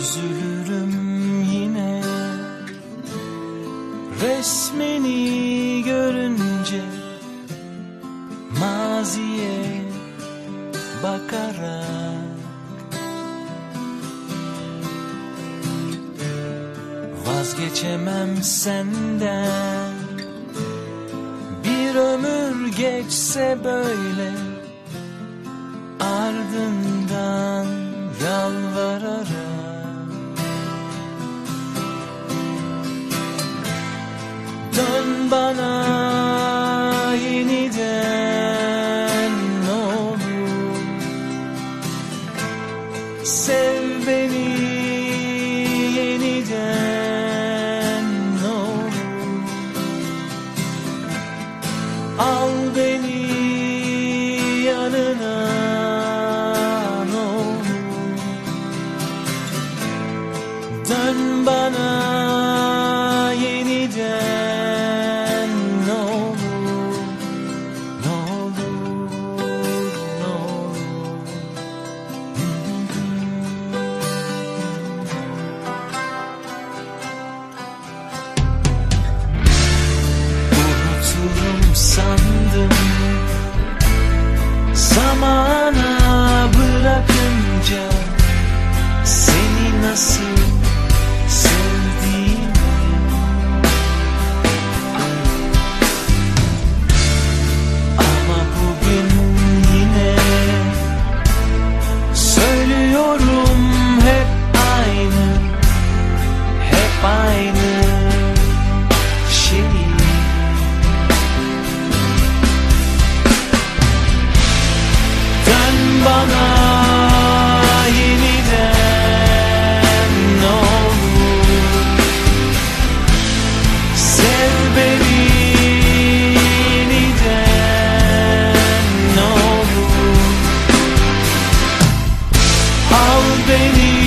Üzülürüm yine. Resmini görünce Maziye bakarak Vazgeçemem senden. Bir ömür geçse böyle Ardından yalvararak Dön bana yeniden ne olur. Sev beni yeniden ne olur. Al beni yanına ne olur. Dön bana bana yeniden ne olur. Sev beni yeniden ne olur. Al beni